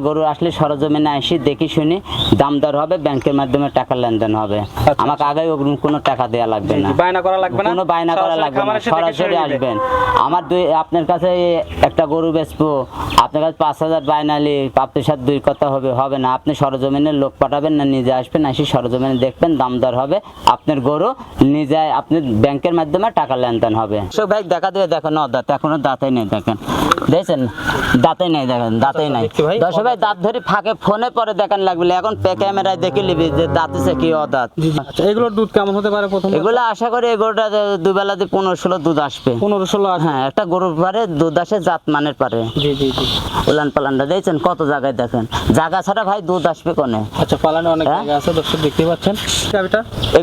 গরু আসলে সরজমিনে আসি দেখি শুনি দাম দর হবে ব্যাংকের মাধ্যমে টাকা লেনদেন হবে। আমাকে আগে অগ্রিম কোনো টাকা দেওয়া লাগবে না। বায়না করা লাগবে না? কোনো বায়না করা লাগবে না সরাসরি আসবেন। আমার দুই আপনার কাছে একটা গরু বেচবো আপনার কাছে পাঁচ হাজার বায়নালি আপনার সাথে দুই কথা হবে হবে না। আপনি সরজমিনের লোক পাঠাবেন না নিজে আসবেন আসি সরজমিনে দেখবেন দাম দর হবে আপনার গরু নিজে আপনি ব্যাংকের মাধ্যমে টাকা লেনদেন হবে। সব ভাই দেখা দিয়ে দেখেন ন দাঁত এখনও দাঁতাই নেই দেখেন। দেখছেন? দাঁতাই নেই দেখেন দাঁতাই নাই। দশ ভাই দাঁত ধরে ফাঁকে ফোনে পরে দেখেন লাগবে। এখন পে ক্যামেরায় দেখে নিবি যে দাঁত কি অদাঁত। আচ্ছা এগুলোর দুধ কেমন হতে পারে প্রথম এগুলো আশা করি এগুলোটা পনেরো ষোলো দুধ আসবে। পনেরো ষোলো হ্যাঁ একটা গরুর পারে দুধ আসে জাত মানের পারে। উলান পালানটা দিয়েছেন কত জায়গায় দেখেন? জায়গা ছাড়া ভাই দুধ আসবে কোনে? আচ্ছা পালানে অনেক হ্যাঁ? জায়গা আছে দর্শক দেখতে পাচ্ছেন।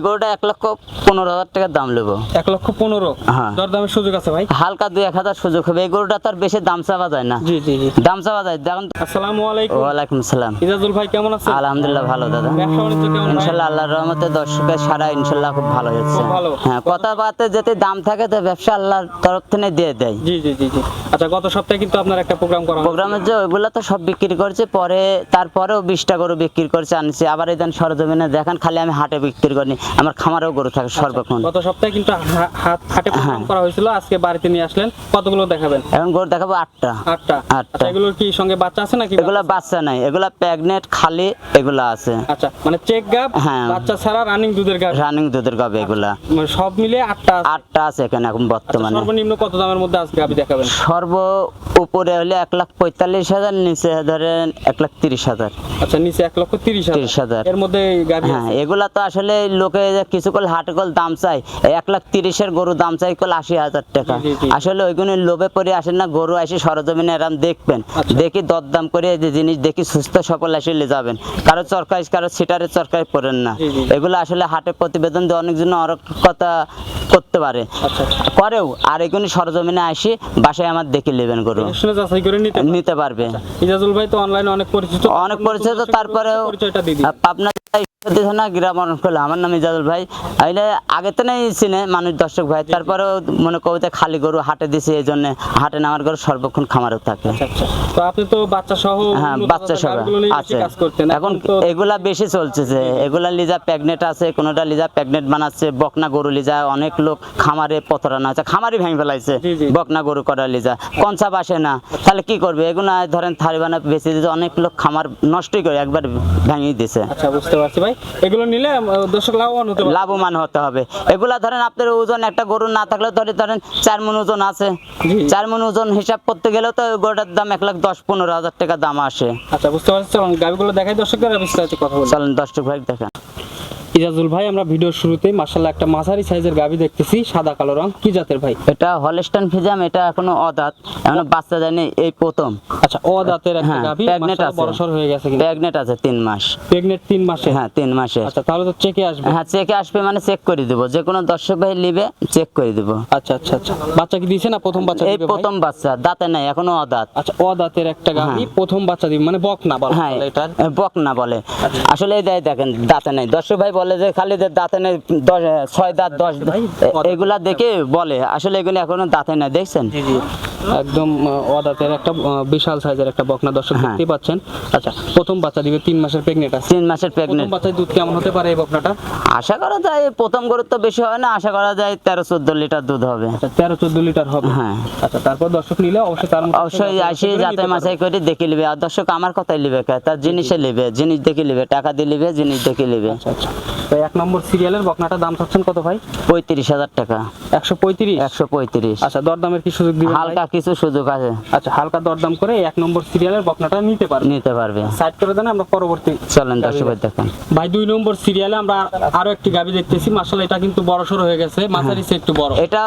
গরুটা এক লক্ষ পনেরো হাজার টাকার দাম নেব। এক লক্ষ পনেরো। হ্যাঁ। দরদামের সুযোগ আছে ভাই? হালকা দুই এক হাজার সুযোগ হবে। এই গরুটা তার বেশি দাম চাওয়া যায় না? জি জি জি। দাম চাওয়া দেখুন আসসালামু আলাইকুম। ওয়ালাইকুম সালাম ইজাজুল ভাই কেমন আছেন? আলহামদুলিল্লাহ ভালো দাদা। ব্যবসা বাণিজ্য কেমন ভাই? আল্লাহর রহমতে দর্শকের সারা ইনশাল্লাহ খুব ভালো হচ্ছে ভালো। হ্যাঁ কথাবার্তা যেতে দাম থাকে তো ব্যবসা আল্লাহর তরফ থেকে দিয়ে দেয়। জি জি জি জি। আচ্ছা গত সপ্তাহে কিন্তু আপনার একটা প্রোগ্রাম করা প্রোগ্রামের যে ওইগুলো তো সব বিক্রি করছে পরে তারপরেও বিশটা গরু বিক্রি করছে আনছি। আবার এই দেন সরজমিনে দেখেন খালি আমি হাটে বিক্রি করিনি আমার খামারেও গরু থাকে সর্বক্ষণ। গত সপ্তাহে কিন্তু হাটে প্রোগ্রাম হ্যাঁ। করা হয়েছিল আজকে বাড়িতে নিয়ে আসলেন কতগুলো দেখাবেন? এখন গরু দেখাবো আটটা। আটটা। আটটা। আচ্ছা এগুলোর কি সঙ্গে বাচ্চা আছে নাকি? এগুলা বাচ্চা নাই এগুলা খালি এগুলা আছে। আচ্ছা মানে চেক গাব হ্যাঁ। বাচ্চা ছাড়া রানিং দুধের গাব রানিং দুধের গাবে এগুলা। মানে সব মিলে আটটা আটটা আছে এখানে এখন আচ্ছা, বর্তমানে। সর্বনিম্ন কত দামের মধ্যে আজকে গাবি দেখাবেন? সর্ব উপরে হলে এক লাখ পঁয়তাল্লিশ হাজার নিচে ধরেন এক লাখ তিরিশ হাজার। আচ্ছা নিচে এক লক্ষ তিরিশ তিরিশ হাজার। এর মধ্যে হ্যাঁ এগুলা তো আসলে লোকে কিছু কল হাটে কল দাম চাই এক লাখ তিরিশের গরু দাম চাই কল আশি হাজার টাকা। আসলে ওইগুলো লোভে পড়ে আসেন না গরু আসে সরজমিনে এরাম দেখবেন। আচ্ছা। দেখি দরদাম করে যে জিনিস দেখি সুস্থ সফল আসলে যাবেন। কারও চরকাই কারও সিটারের চরকাই পড়েন না। এগুলো আসলে হাটে প্রতিবেদন দিয়ে অনেকজন অনেক কথা করতে পারে। আচ্ছা। করেও আর এগুলো সরজমিনে আসি বাসায় আমার দেখে নেবেন গরু। শুনে যাচাই করে নিতে পারবে। ইজাজুল ভাই তো অনলাইনে অনেক পরিচিত। অনেক পরিচয় তো তারপরেও পরিচয়টা গ্রাম আমার নাম ইজাজুল ভাই আইলে আগে তো নেই চিনে মানুষ দর্শক ভাই। তারপরেও মনে কবিতা খালি গরু হাটে দিছে এই জন্য হাটে নামার গরু সর্বক্ষণ খামারে থাকে। আচ্ছা আচ্ছা। তো আপনি তো বাচ্চা সহ হ্যাঁ বাচ্চা বেশি আছে। এখন এগুলা বেশি চলছে যে এগুলা লিজা প্রেগনেন্ট আছে কোনোটা লিজা প্রেগনেন্ট বানাচ্ছে বকনা গরু লিজা অনেক লোক খামারে পতরানো আছে খামারই ভেঙে ফেলাইছে। বকনা গরু করা লিজা। কনসা বাসে না। তাহলে কি করবে? এগুলো ধরেন থারিবানা বেশি দিতে অনেক লোক খামার নষ্টই করে একবার ভেঙে দিছে। আচ্ছা বুঝতে পারছি। ভাই এগুলো নিলে দর্শক লাভবান হতে লাভবান হতে হবে। এগুলা ধরেন আপনার ওজন একটা গরু না থাকলে ধরে ধরেন চার মন ওজন আছে। চার মন ওজন হিসাব করতে গেলেও তো গরুটার দাম এক লাখ দশ পনেরো হাজার টাকা দাম আসে। আচ্ছা বুঝতে পারছি চলুন গাভিগুলো দেখাই দর্শকদের বিস্তারিত কথা বলি। চলেন দশ টাকা ভাই দেখেন। ইজাজুল ভাই আমরা ভিডিওর শুরুতেই মার্শাল্লাহ একটা মাঝারি সাইজের গাভি দেখতেছি সাদা কালো রং। কি জাতের ভাই? এটা হলস্টান ফিজাম এটা এখনও অদাঁত এখনও বাচ্চা যায়নি এই প্রথম। আচ্ছা ও দাঁতের একটা হ্যাঁ, গাভি pregnant আছে। বড়সড় হয়ে গেছে কিন্তু। প্রেগনেন্ট আছে তিন মাস। প্রেগনেন্ট তিন মাসে? হ্যাঁ তিন মাসে। আচ্ছা তাহলে তো চেকে আসবে। হ্যাঁ চেকে আসবে মানে চেক করে দিব। যে কোনো দর্শক ভাই নেবে চেক করে দিব। আচ্ছা আচ্ছা আচ্ছা। বাচ্চা কি দিয়েছে না প্রথম বাচ্চা দিবে ভাই? প্রথম বাচ্চা দাঁতে নাই এখনও অদাঁত আচ্ছা ও দাঁতের একটা গাভি প্রথম বাচ্চা দিবে মানে বক না বল হ্যাঁ এটার বক না বলে। আসলে এই দেয় দেখেন দাঁতে নাই। দর্শক ভাই বলে যে খালি যে দাঁতে নেই দশ ছয় দাঁত দশ এগুলা দেখে বলে। আসলে এগুলো এখনও দাঁতে নেই দেখছেন? একদম অদাতের একটা বিশাল সাইজের একটা বকনা। দর্শক হ্যাঁ। দেখতেই পাচ্ছেন। আচ্ছা প্রথম বাচ্চা দিবে তিন মাসের প্রেগনেন্ট আছে। তিন মাসের প্রথম প্রেগনেন্ট বাচ্চায় দুধ কেমন হতে পারে এই বকনাটা? আশা করা যায় প্রথম গরুর তো বেশি হয় না আশা করা যায় তেরো চোদ্দ লিটার দুধ হবে। আচ্ছা তেরো চোদ্দ লিটার হবে। হ্যাঁ। আচ্ছা তারপর দর্শক নিলে অবশ্যই তার অবশ্যই আসি যাতে। মাসাই করে দেখে নিবে। আর দর্শক আমার কথাই কে? তার জিনিসে লিবে জিনিস দেখে লিবে টাকা দিয়ে লিবে জিনিস দেখে লিবে আচ্ছা আচ্ছা। তো এক নম্বর সিরিয়ালের বকনাটার দাম চাচ্ছেন কত ভাই? পঁয়ত্রিশ হাজার টাকা। একশো পঁয়ত্রিশ? একশো পঁয়ত্রিশ। আচ্ছা দরদামের কি সুযোগ দিবেন হালকা কিছু সুযোগ আছে। আচ্ছা হালকা দরদাম করে এক নম্বর সিরিয়ালের বকনাটা নিতে পারবেন নিতে পারবে। সাইড করে দেন আমরা পরবর্তী চলেন দর্শক ভাই দেখেন। ভাই দুই নম্বর সিরিয়ালে আমরা আরও একটি গাবি দেখতেছি। মার্শাল এটা কিন্তু বড় সড়ো হয়ে গেছে। মাঝারি সে একটু বড়। এটা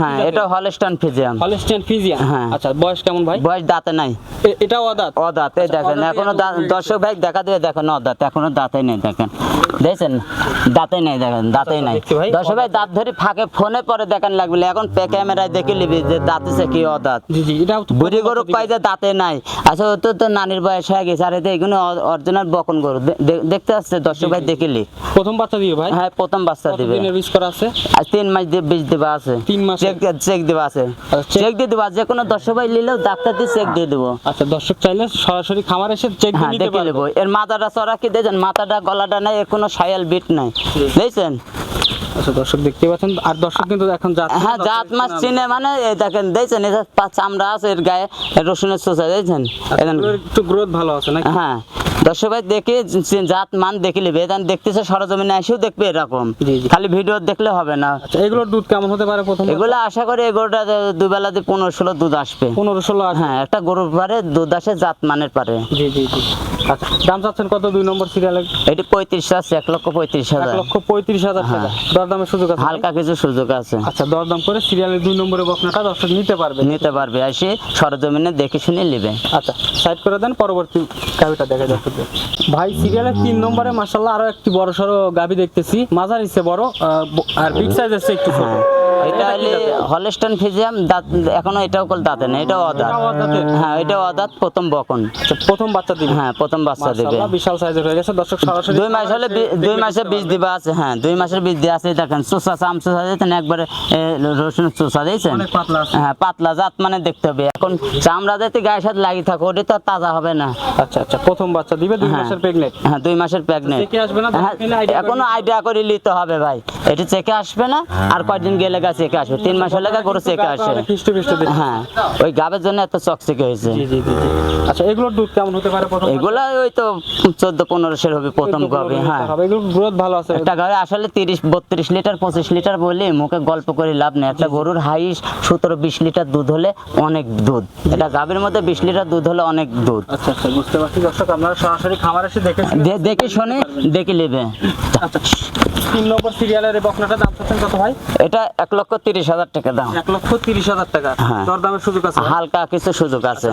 হ্যাঁ এটা হলস্টান ফিজিয়াম হলস্টেন ফিজিয়ান হ্যাঁ। আচ্ছা বয়স কেমন ভাই? বয়স দাঁতে নাই। এটা আদাত অদাঁত। এই দেখেন অদাঁতে এখনও হয়ে দর্শক ভাই দেখা দিয়ে দেখেন অদাঁত এখনও দাঁতে নেই দেখেন। দেখছেন? দাঁতে নেই দেখেন দাঁতেই নাই। দশ ভাই দাঁত ধরে ফাঁকে ফোনে পরে দেখেন লাগবে এখন পে ক্যামেরায় দেখে নিবি যে দাঁতেছে কি অদাঁত। বুড়ি গরু কয় যে দাঁতে নাই। আচ্ছা তো তো নানির বয়স হয়ে গেছে আর এতে এগুলো অরিজিনাল বকন গরু। দেখতে আসছে দর্শক ভাই দেখিলি প্রথম বাচ্চা দিবে ভাই? হ্যাঁ প্রথম বাচ্চা দিবে। বীজ করা আছে? আর তিন মাস দিয়ে বীজ দেবা আছে। তিন মাসের? চেক চেক দেবা আছে। আচ্ছা, চেক দিয়ে দেবা যে কোনো দর্শক ভাই নিলেও ডাক্তার দিয়ে চেক দিয়ে দেবো। আচ্ছা দর্শক চাইলে সরাসরি খামার এসে চেক হ্যাঁ নিতে পারবে। এর মাথাটা চড়া কি দেখছেন মাথাটা গলাটা নাই এর কোনো সায়াল বিট নাই। দেখছেন? আচ্ছা দর্শক দেখতে পাচ্ছেন আর দর্শক কিন্তু এখন হ্যাঁ জাত মাছ চিনে মানে এই দেখেন দেখছেন এটা চামড়া আছে এর গায়ে রসুনের চোষা দেখছেন? একটু গ্রোথ ভালো আছে হ্যাঁ দর্শক ভাই দেখে জাত মান দেখে নেবে এটা দেখতেছে সরজমিনে এসেও দেখবে এরকম। খালি ভিডিও দেখলে হবে না। আচ্ছা এগুলোর দুধ কেমন হতে পারে প্রথম এগুলো আশা করি এগুলোটা দুবেলাতে পনেরো ষোলো দুধ আসবে। পনেরো ষোলো হ্যাঁ একটা গরুর পারে দুধ আসে জাত মানের পারে। জি জি জি। আচ্ছা দাম চাচ্ছেন কত? দুই নম্বর সিরিয়ালে? এটি পঁয়ত্রিশ আছে এক লক্ষ পঁয়ত্রিশ এক লক্ষ পঁয়ত্রিশ হাজার টাকা। দরদামের সুযোগ আছে হালকা কিছু সুযোগ আছে। আচ্ছা দরদাম করে সিরিয়ালের দুই নম্বরে বকনাটা দর্শক নিতে পারবে। নিতে পারবে এসে সরজমিনে দেখে শুনে নেবে। আচ্ছা সাইড করে দেন পরবর্তী গাভিটা দেখা যাচ্ছে ভাই সিরিয়ালের তিন নম্বরে মাসাল্লাহ আরও একটি বড় সড়ো গাভি দেখতেছি। মাঝার ইচ্ছে বড় আর বিগ সাইজ আছে একটু ছোট। হ্যাঁ এটা হলে হলস্টন ফিজিয়াম দাঁত এখনও এটাও কল দাঁতে না এটাও অদাঁত। হ্যাঁ এটাও অদাঁত প্রথম বকন। আচ্ছা, প্রথম বাচ্চা দিবে। হ্যাঁ প্রথম বাচ্চা দেবে। বিশাল সাইজের হয়ে গেছে। দর্শক সরাসরি দুই মাস হলে দুই মাসের বীজ দিবা আছে হ্যাঁ দুই মাসের বীজ দিয়ে আছে দেখেন চোষা চাম চোষা দিয়েছেন একবারে রসুন চোষা দিয়েছেন। অনেক পাতলা আছে। হ্যাঁ পাতলা জাত মানে দেখতে হবে। এখন চামড়া যাতে গায়ের সাথে লাগিয়ে থাকে ওটা তো তাজা হবে না। আচ্ছা আচ্ছা প্রথম বাচ্চা দিবে দুই হ্যাঁ। মাসের প্রেগনেন্ট হ্যাঁ দুই মাসের প্রেগনেন্ট চেকে আসবে না? হ্যাঁ এখনও আইডিয়া করে নিতে হবে ভাই। এটা চেকে আসবে না আর কয়দিন গেলে গা চেকে আসবে? তিন মাস হলে গা গরু চেকে আসে। হ্যাঁ ওই গাবের জন্য এত চকচকে হয়েছে। জি জি জি জি। আচ্ছা এগুলোর দুধ কেমন হতে পারে প্রথম? ওই তো চোদ্দ পনেরোশের হবে প্রথম হ্যাঁ। গ্রোথ ভালো আছে। একটা গাড়ি আসলে তিরিশ বত্রিশ লিটার পঁচিশ লিটার বলে মুখে গল্প করে লাভ নেই। একটা গরুর হাইস সতেরো বিশ লিটার দুধ হলে অনেক দুধ। এটা গাভীর মধ্যে বিশ লিটার দুধ হলে অনেক দুধ। আচ্ছা আচ্ছা বুঝতে পারছি। দর্শক আপনারা সরাসরি খামার এসে দেখে দেখে শুনে দেখে নেবে। আচ্ছা তিন নম্বর সিরিয়ালের বকনাটা দাম চাচ্ছেন কত ভাই? এটা এক লক্ষ তিরিশ হাজার টাকা দাম। এক লক্ষ তিরিশ হাজার টাকা। হ্যাঁ। দরদামের সুযোগ আছে হালকা কিছু সুযোগ আছে।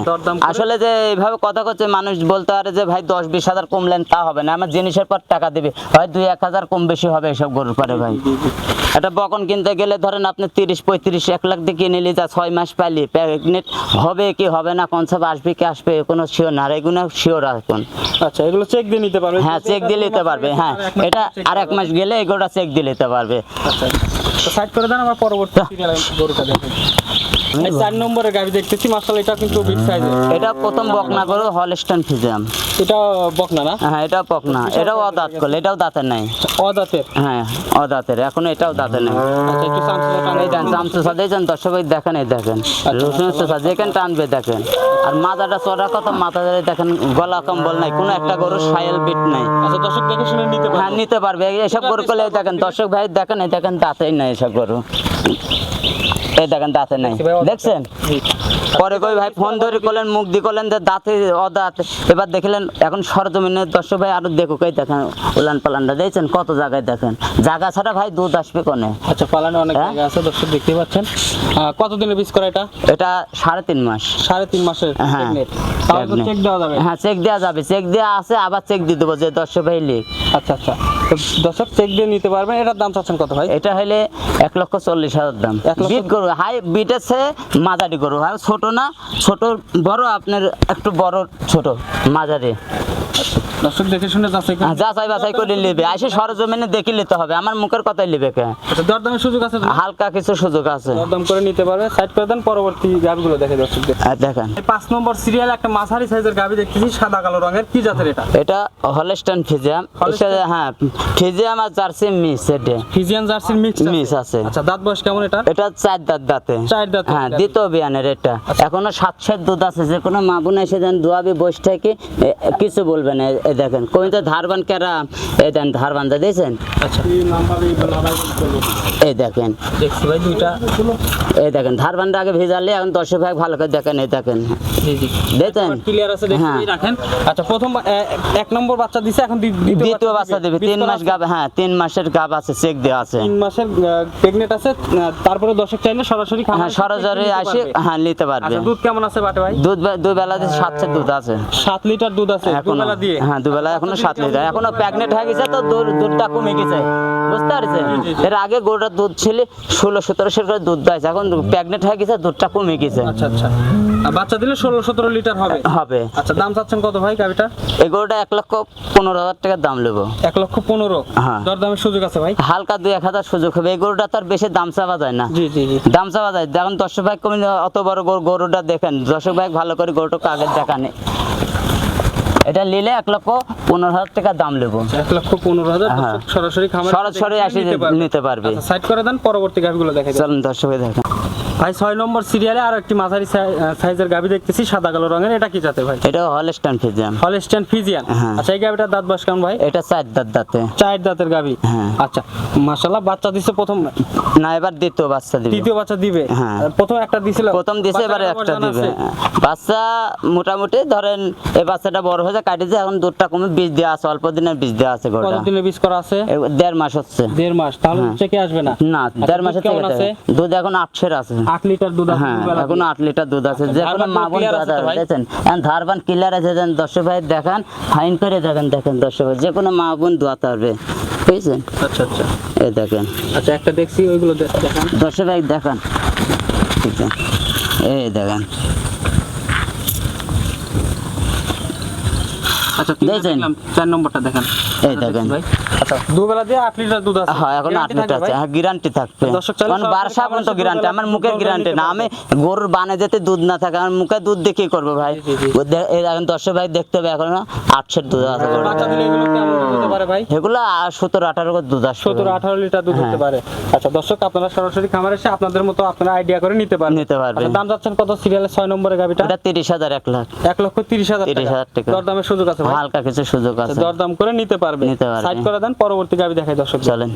আসলে যে এইভাবে কথা করছে মানুষ বলতে পারে যে ভাই দশ বিশ হাজার কমলেন তা হবে না। আমার জিনিসের পর টাকা দিবে। হয় দুই এক হাজার কম বেশি হবে এসব গরুর পরে ভাই। একটা বকন কিনতে গেলে ধরেন আপনি তিরিশ পঁয়ত্রিশ এক লাখ দিয়ে কিনে নিলে যা ছয় মাস পাইলি প্রেগনেন্ট হবে কি হবে না কোন সব আসবে কি আসবে কোনো শিওর না। আর এগুলো শিওর এখন। আচ্ছা এগুলো চেক দিয়ে নিতে পারবে। হ্যাঁ চেক দিয়ে নিতে পারবে হ্যাঁ। এটা আর এক মাস গেলে এগুলোটা চেক দিয়ে নিতে পারবে। আচ্ছা তো সাইড করে দেন আমার পরবর্তী গরুটা দেখেন। চার নম্বরের গাড়ি দেখতেছি মার্শাল এটা কিন্তু বিগ সাইজের এটা প্রথম বকনা গরু হলস্টন ফিজাম এটা বকনা না? হ্যাঁ এটাও পকনা এটাও অদাঁত করলে এটাও দাঁতের নাই। অদাতের? হ্যাঁ অদাঁতের এখন এটাও দাঁতের নাই। আচ্ছা একটু সামসুলা এই দেন চামচুসা দিয়েছেন দর্শক ভাই দেখেন এই দেখেন। রসুন চোষা যেখানে টানবে দেখেন। আর মাথাটা চড়া কত মাথা ধরে দেখেন গলা কম্বল নাই কোনো একটা গরুর সায়াল বিট নাই। আচ্ছা দর্শক দেখে শুনে নিতে হ্যাঁ পারবে নিতে পারবে এসব গরু করলে দেখেন দর্শক ভাই দেখেন এই দেখেন দাঁতেই নাই এসব গরু। এই দেখেন দাঁতে নাই। দেখছেন? পরে কই ভাই ফোন ধরে করলেন মুখ দিয়ে করলেন দাঁতে অদাঁত। এবার দেখলেন এখন সরজমিনের দর্শক ভাই আরও দেখো কই দেখেন উলান পালানটা। দেখছেন কত জায়গায় দেখেন? জায়গা ছাড়া ভাই দুধ আসবে কোনে? আচ্ছা পালানে অনেক হ্যাঁ? জায়গা আছে দর্শক দেখতে পাচ্ছেন। কতদিনের বীজ করা এটা? এটা সাড়ে তিন মাস। সাড়ে তিন মাসের হ্যাঁ। চেক দেওয়া যাবে। হ্যাঁ চেক দেওয়া যাবে। চেক দেওয়া আছে আবার চেক দিয়ে দেবো যে দর্শক ভাই লিখ আচ্ছা আচ্ছা। দর্শক চেক দিয়ে নিতে পারবেন। এটার দাম চাচ্ছেন কত ভাই? এটা হলে এক লক্ষ চল্লিশ হাজার দাম। এক বিট গরু হাই বিটেছে মাঝারি গরু। হয় ছোট না ছোট বড় আপনার একটু বড় ছোট মাঝারি। দর্শক দেখে শুনে যাচাই করে হ্যাঁ, যাচাই বাছাই করে নেবে। আসে সরজমিনে দেখে নিতে হবে। আমার মুখের কথাই নেবে কে? আচ্ছা দরদামের সুযোগ আছে হালকা কিছু সুযোগ আছে। দরদাম করে নিতে পারবে। সাইড করে দেন পরবর্তী গাভিগুলো দেখে দর্শকদের আর দেখেন। এই পাঁচ নম্বর সিরিয়াল একটা মাঝারি সাইজের গাভি দেখতেছি সাদা কালো রঙের। কি জাতের এটা? এটা হলস্টান ফিজিয়াম? হ্যাঁ ফিজিয়াম আর জার্সি মিস এটা। ফিজিয়ান জার্সির মিক্স মিস আছে। আচ্ছা দাঁত বয়স কেমন এটা এটা চার দাঁত দাঁতে। চার দাঁত হ্যাঁ দ্বিতীয় বিয়ানের এটা। এখনও সাত সাত দুধ আছে। যে কোনো মা বোন এসে দেন দোয়াবি বসে থেকে কিছু বলবেন না, এ দেখেন তো ধারবান কেরা এই দেন ধারবানটা দিয়েছেন? দেখেন এই দেখেন। এই দেখেন ধারবানটা আগে ভেজালে এখন দশ ভাগ ভালো করে দেখেন এই দেখেন। জি জি দেখছেন ক্লিয়ার আছে হ্যাঁ। দেখেই রাখেন। আচ্ছা প্রথম এক নম্বর বাচ্চা দিছে এখন দ্বিতীয় বাচ্চা দেবে। তিন মাস গাব হ্যাঁ তিন মাসের গাব আছে চেক দেওয়া আছে। তিন মাসের প্রেগনেন্ট আছে তারপরে দর্শক চাইলে সরাসরি হ্যাঁ সরাসরি আসি। হ্যাঁ নিতে পারবে। আচ্ছা দুধ কেমন আছে বাটে ভাই? দুধ দুই সাতশো দুধ আছে। সাত লিটার দুধ আছে দুবেলা দিয়ে? হ্যাঁ দুবেলা এখনও সাত লিটার। এখনও প্রেগনেন্ট হয়ে গেছে তো দুধটা কমে গেছে। বুঝতে পারছেন? এর আগে গরুটার দুধ ছিল ষোলো সতেরোশো করে দুধ দেয় এখন প্রেগনেন্ট হয়ে গেছে দুধটা কমে গেছে। আচ্ছা আচ্ছা। বাচ্চা দিলে ষোলো সতেরো লিটার হবে? হবে। আচ্ছা দাম চাচ্ছেন কত ভাই গাড়িটা? এই গরুটা এক লক্ষ পনেরো হাজার টাকার দাম নেব। এক লক্ষ পনেরো? হ্যাঁ। দরদামের সুযোগ আছে ভাই? হালকা দুই এক হাজার সুযোগ হবে। এই গরুটা তার বেশি দাম চাওয়া যায় না। জি জি দাম চাওয়া যায়। দেখুন দর্শক ভাই কমে অত বড় গরুটা দেখেন। দর্শক ভাই ভালো করে গরুটাকে আগে দেখানে। এটা নিলে এক লক্ষ পনেরো হাজার টাকা দাম নেব। এক লক্ষ পনেরো হাজার হ্যাঁ। সরাসরি সরাসরি আসি নিতে পারবে। সাইড করে দেন পরবর্তী গাভিগুলো দেখে চলুন দর্শক ভাই দেখেন। ভাই ছয় নম্বর সিরিয়ালে আর একটি মাঝারি সাইজের গাভি দেখতেছি সাদা কালো রঙের। এটা কি জাতে ভাই? এটা হলস্টান ফিজিয়াম হলস্টেন ফিজিয়ান হ্যাঁ। আচ্ছা এই গাভিটার দাঁত বাস কেমন ভাই? এটা চার দাঁত দাঁতে। চার দাঁতের গাভি। হ্যাঁ। আচ্ছা মাশাল্লাহ বাচ্চা দিছে প্রথম না এবার দ্বিতীয় বাচ্চা দিবে। তৃতীয় বাচ্চা দিবে? হ্যাঁ। প্রথম একটা দিছিল। প্রথম দিছে এবারে একটা দিবে। বাচ্চা মোটামুটি ধরেন এই বাচ্চাটা বড় হয়েছে কাটিছে এখন দুধটা কমে বীজ দেওয়া আছে অল্প দিনের বীজ দেওয়া আছে গোটা। কতদিনে বীজ করা আছে? দেড় মাস হচ্ছে। দেড় মাস তাহলে হ্যাঁ। চেকে আসবে না। না আচ্ছা, দেড় মাসে আছে? দুধ এখন আটশের আছে। আট লিটার দুধ আছে হ্যাঁ এখনও আট লিটার দুধ আছে। যে কোনো মা বোন ভাই? দেখেন এখন ধারবান ক্লিয়ার আছে যেন দর্শক ভাই দেখান ফাইন করে দেখেন দেখেন দর্শক ভাই যে কোনো মা বোন দোয়াতে পারবে বুঝছেন? আচ্ছা আচ্ছা। এই দেখেন। আচ্ছা একটা দেখছি ওইগুলো দেখান। দর্শক ভাই দেখান। ঠিক আছে এই দেখেন। আচ্ছা? দেখলাম, চার নম্বরটা দেখেন। এই দেখেন। ভাই। আচ্ছা দুবেলা দিয়ে আট লিটার দুধ আছে। হ্যাঁ এখন আট লিটার আছে। হ্যাঁ গ্যারান্টি থাকবে। কারণ বারসা পর্যন্ত গ্যারান্টি আমার মুখের গ্যারান্টি না। আমি গরুর বানে যেতে দুধ না থাকে। আমার মুখে দুধ দিয়ে কি করব ভাই? জি, জি, জি। ও দে- এই এখন দর্শক ভাই দেখতে হবে এখন আটশের দুধ আছে। বাচ্চা দিলে এগুলো কেমন হতে পারে ভাই? এগুলো সতেরো আঠারো করে দুধ আসবে। সতেরো আঠারো লিটার দুধ হতে হ্যাঁ। পারে। আচ্ছা দর্শক আপনারা সরাসরি খামার এসে আপনাদের মতো আপনারা আইডিয়া করে নিতে পারবেন। নিতে পারবেন। আচ্ছা, দাম যাচ্ছেন কত? সিরিয়ালের ছয় নম্বরের গাভিটা এটা তিরিশ হাজার এক লাখ। এক লক্ষ তিরিশ হাজার 30,000 টাকা। দরদামের সুযোগ আছে হালকা কিছু সুযোগ আচ্ছা, আছে দরদাম করে নিতে পারবে। নিতে পারবে। সাইড করে দেন পরবর্তী গাভি দেখাই দর্শক চলেন।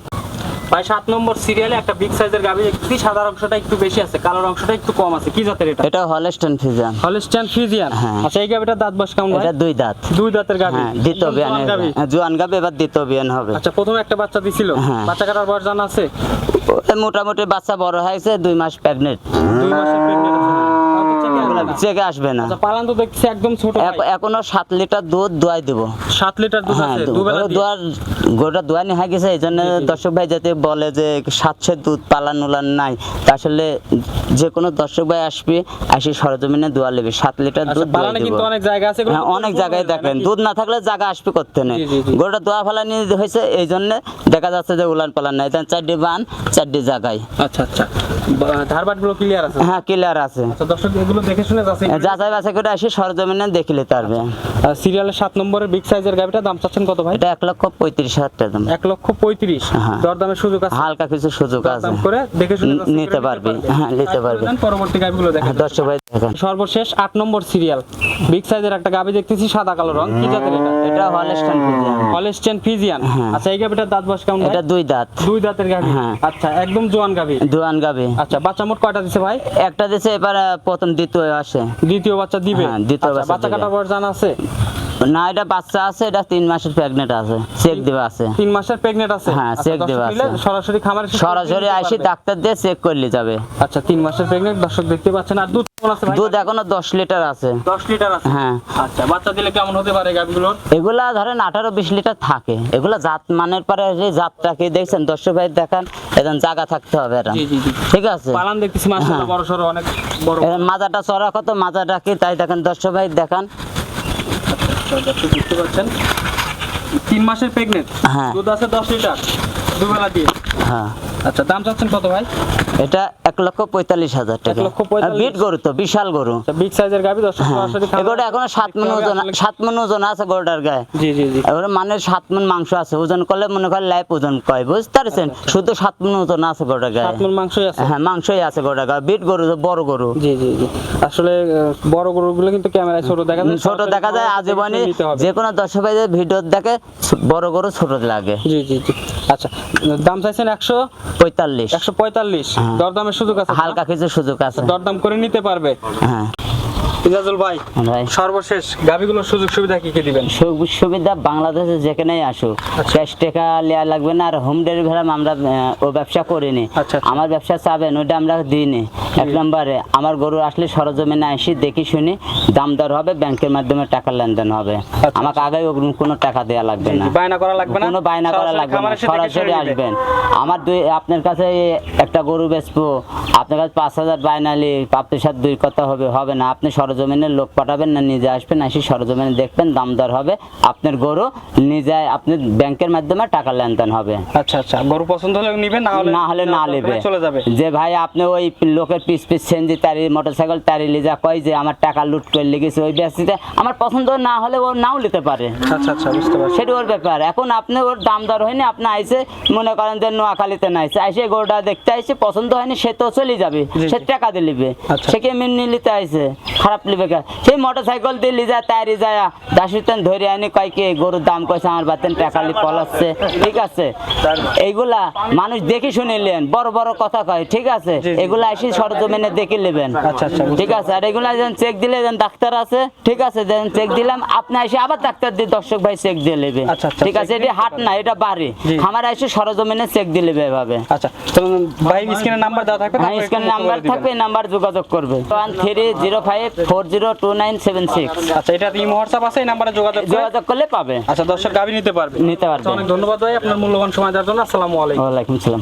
ভাই সাত নম্বর সিরিয়ালে একটা বিগ সাইজের গাভি একটু সাদা অংশটা একটু বেশি আছে কালোর অংশটা একটু কম আছে কি জাতের এটা? এটা হলস্টন ফিজান হলস্টাইন ফ্রিজিয়ান হ্যাঁ। আচ্ছা এই গাভিটার দাঁত বয়স কেমন এটা দুই দাঁত। দুই দাঁতের গাভি হ্যাঁ দ্বিতীয় বিয়ান জোয়ান গাভী। জোয়ান গাবে এবার দ্বিতীয় বিয়ান হবে। আচ্ছা প্রথমে একটা বাচ্চা দিছিল। হ্যাঁ। বাচ্চা কাটার বয়স জানা আছে? মোটামুটি বাচ্চা বড় হয়েছে দুই মাস প্রেগনেন্ট দুই মাসের প্রেগনেন্ট চেকে আসবে না। আচ্ছা পালান তো দেখছি একদম ছোট এখনও সাত লিটার দুধ দোয়াই দেবো। সাত লিটার দুধ হ্যাঁ আছে দুবেলা দিয়ে। দোয়ার গোটা দোয়ানি হয়ে গেছে এই জন্য দর্শক ভাই যাতে বলে যে সাতশের দুধ পালান উলান নাই তা আসলে যে কোনো দর্শক ভাই আসবে আসি সরজমিনে দোয়া নেবে সাত লিটার আচ্ছা দুধ দোয়াই পালানে কিন্তু অনেক জায়গা আছে হ্যাঁ অনেক জায়গায় দেখেন দুধ না থাকলে জায়গা আসবে করতে নেই। গরুটা দোয়া ফালানি হয়েছে এই জন্য দেখা যাচ্ছে যে উলান পালান নাই চারটি বান চারটি জায়গায়। আচ্ছা আচ্ছা। ক্লিয়ার আছে? হ্যাঁ ক্লিয়ার আছে। আচ্ছা দর্শক এগুলো দেখে শুনে যাচ্ছে। যাচাই বাছাই করে আসি সরজমিনে দেখিলে পারবে সিরিয়ালের সাত নম্বরের বিগ সাইজের দাম চাচ্ছেন কত ভাই? এটা এক লক্ষ পঁয়ত্রিশ হাজার টাকা দাম। এক লক্ষ পঁয়ত্রিশ। হ্যাঁ। দরদামের সুযোগ আছে? হালকা কিছু সুযোগ আছে। করে দেখে শুনে নিতে পারবে। হ্যাঁ নিতে পারবে। পরবর্তী গাভিগুলো দেখেন হ্যাঁ দর্শক ভাই দেখেন। সর্বশেষ আট নম্বর সিরিয়াল বিগ সাইজের একটা গাভি দেখতেছি সাদা কালো রং। কি জাতের এটা? ফিজিয়ান হলস্টেন ফিজিয়ান হ্যাঁ। আচ্ছা এই গাভিটার দাঁত বয়স কেমন এটা দুই দাঁত। দুই দাঁতের হ্যাঁ। আচ্ছা একদম জোয়ান গাভি দুয়ান গাবে। আচ্ছা বাচ্চা মোট কয়টা দিছে ভাই? একটা দিছে এবার প্রথম দ্বিতীয় আসে। দ্বিতীয় বাচ্চা দিবে? হ্যাঁ, দ্বিতীয় আচ্ছা, বাচ্চা কাটা পর বয়স জানা আছে? না এটা বাচ্চা আছে এটা তিন মাসের প্রেগনেন্ট আছে। চেক দেওয়া আছে। তিন মাসের প্রেগনেন্ট আছে? হ্যাঁ, আচ্ছা, check দর্শক দেওয়া আছে। সরাসরি খামারে সরাসরি পারবে। ডাক্তার দিয়ে চেক করলে যাবে। আচ্ছা তিন মাসের প্রেগনেন্ট দর্শক দেখতে পাচ্ছেন। আর দুধ দুধ এখনও দশ লিটার আছে। দশ লিটার আছে? হ্যাঁ। আচ্ছা বাচ্চা দিলে কেমন হতে পারে গাভিগুলোর? এগুলা ধরেন আঠারো বিশ লিটার থাকে। এগুলা জাত মানের পরে যে জাতটাকে দেখছেন? দর্শক ভাই দেখান এখন জায়গা থাকতে হবে এরা ঠিক আছে? পালান দেখতেছি হ্যাঁ। বড় অনেক বড়। মাজাটা চড়া কত? মাজাটা কি? তাই দেখেন দর্শক ভাই দেখান। আচ্ছা, দর্শক দেখতে পাচ্ছেন। তিন মাসের প্রেগনেন্ট হ্যাঁ। দুধ আছে দশ লিটার দুবেলা দিয়ে। হ্যাঁ। আচ্ছা দাম চাচ্ছেন কত ভাই? এটা এক লক্ষ পঁয়তাল্লিশ হাজার টাকা। বিট গরু তো বিশাল গরু। আচ্ছা বিগ সাইজের হ্যাঁ। এখনও সাত মন ওজন সাত মন ওজন আছে গরুটার গায়ে। জি জি জি। এবারে মানে সাত মন মাংস আছে। ওজন করলে মনে করেন লাইফ ওজন কয় বুঝতে পারছেন? শুধু সাত মন ওজন আছে গরুটার গায়ে। সাত মন মাংসই আছে। হ্যাঁ মাংসই আছে গরুটার গায়ে। বিট গরু তো বড় গরু। জি জি জি। আসলে বড় গরুগুলো কিন্তু ক্যামেরায় ছোট দেখা যায় ছোট দেখা যায়। আজীবনে যে কোনো দর্শক ভিডিও দেখে বড় গরু ছোট লাগে। জি জি জি। আচ্ছা দাম চাইছেন একশো পঁয়তাল্লিশ। একশো পঁয়তাল্লিশ। হ্যাঁ। দরদামের সুযোগ আছে হালকা কিছু সুযোগ আছে। দরদাম করে নিতে পারবে। হ্যাঁ। ইজাজুল ভাই সর্বশেষ গাভিগুলোর সুযোগ সুবিধা কি কি দিবেন? সুযোগ সুবিধা বাংলাদেশে যেখানেই আসুক ক্যাশ টাকা নেওয়া লাগবে না আর হোম ডেলিভারি আমরা ও ব্যবসা করিনি। আচ্ছা, আচ্ছা। আমার ব্যবসা চাবেন ওইটা আমরা দিইনি। এক নম্বরে আমার গরু আসলে সরজমিনে আসি দেখি শুনি দাম দর হবে ব্যাংকের মাধ্যমে টাকা লেনদেন হবে। আমাকে আগে অগ্রিম কোনো টাকা দেওয়া লাগবে না। বায়না করা লাগবে না? কোনো বায়না করা লাগবে না। সরাসরি আসবেন। আমার দুই আপনার কাছে একটা গরু বেচবো আপনার কাছে পাঁচ হাজার বায়নালি আপনার সাথে দুই কথা হবে হবে না। আপনি সরজমিনের লোক পাঠাবেন না নিজে আসবেন আসি সরজমিনে দেখবেন দাম দর হবে আপনার গরু নিজে আপনি ব্যাংকের মাধ্যমে টাকা লেনদেন হবে। আচ্ছা আচ্ছা। গরু পছন্দ হলে নিবেন না হলে না হলে না নেবে। চলে যাবে। যে ভাই আপনি ওই লোকের পিস পিস সেন্দি তারি মোটরসাইকেল তারি লিজা কয় যে আমার টাকা লুট করে লেগেছে ওই ব্যস্তিতে আমার পছন্দ না হলে ও নাও নিতে পারে। আচ্ছা আচ্ছা বুঝতে পারছি। সেটা ওর ব্যাপার। এখন আপনি ওর দাম দর হয়নি আপনি আইসে মনে করেন যে নোয়াখালীতে নাইছে আইসে। গরুটা দেখতে আইসে পছন্দ হয়নি সে তো চলে যাবে সে টাকা দিয়ে লিবে আচ্ছা। সে কি এমনি নিতে আইসে খারাপ কে? সেই মোটর সাইকেল দিয়ে লিজা তারি যায় দাসিতেন ধরে আনি কয় কি গরুর দাম কইছে আমার বাতেন টাকা লি পলাচ্ছে। ঠিক আছে? এইগুলা মানুষ দেখে শুনিলেন বড় বড় কথা কয় ঠিক আছে। এগুলা এসে সরজমিনে দেখে নেবেন। আচ্ছা, আচ্ছা, ঠিক আছে আর এগুলা যেন চেক দিলে যেন ডাক্তার আছে ঠিক আছে যেন চেক দিলাম আপনি এসে আবার ডাক্তার দিয়ে দর্শক ভাই চেক দিয়ে নেবে। আচ্ছা, আচ্ছা, ঠিক আছে এটা হাট না এটা বাড়ি। আমার এসে সরজমিনে চেক দিয়ে নেবে এভাবে। আচ্ছা ভাই স্ক্রিনে নাম্বার দেওয়া থাকবে হ্যাঁ স্ক্যান একটু নাম্বার থাকবে এই নাম্বার যোগাযোগ করবে। One three zero five four zero two nine seven six. আচ্ছা এটা ইমো হোয়াটসঅ্যাপ আছে? এই নাম্বারে যোগাযোগ যোগাযোগ করলে পাবে। আচ্ছা দর্শক গাভি নিতে পারবে। নিতে পারবে। অনেক ধন্যবাদ ভাই আপনার মূল্যবান সময় দেওয়ার জন্য। আসসালামু আলাইকুম। ওয়ালাইকুম সালাম।